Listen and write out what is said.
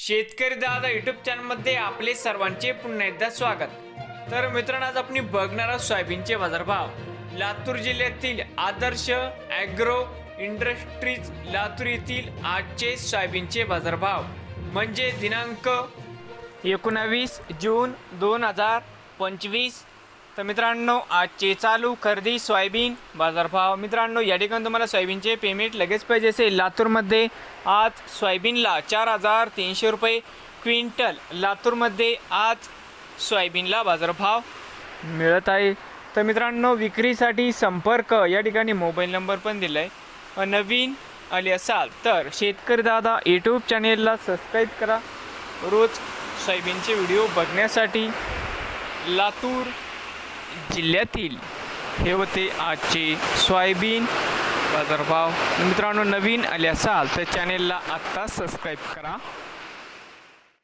शेतकरी दादा युट्यूब चॅनलमध्ये आपले सर्वांचे पुन्हा एकदा स्वागत. तर मित्रांनो आज आपण बघणार आहोत सोयाबीनचे बाजारभाव. लातूर जिल्ह्यातील आदर्श ॲग्रो इंडस्ट्रीज लातूर येथील आजचे सोयाबीनचे बाजारभाव. म्हणजे दिनांक एकोणावीस जून दोन हजार पंचवीस तर मित्रांनो आजचे चालू खरेदी सोयाबीन बाजारभाव. मित्रांनो या ठिकाणी तुम्हाला सोयाबीनचे पेमेंट लगेच पाहिजे असेल. लातूरमध्ये आज सोयाबीनला चार हजार तीनशे रुपये क्विंटल. लातूरमध्ये आज सोयाबीनला बाजारभाव मिळत आहे. तर मित्रांनो विक्रीसाठी संपर्क या ठिकाणी मोबाईल नंबर पण दिला आहे नवीन आले असाल तर शेतकरी दादा यूट्यूब चॅनेलला सबस्क्राईब करा. रोज सोयाबीनचे व्हिडिओ बघण्यासाठी लातूर जिल्ह्यातील हे होते आजचे सोयाबीन बाजारभाव. मित्रांनो नवीन आले असाल तर चॅनेलला आत्ता सबस्क्राईब करा.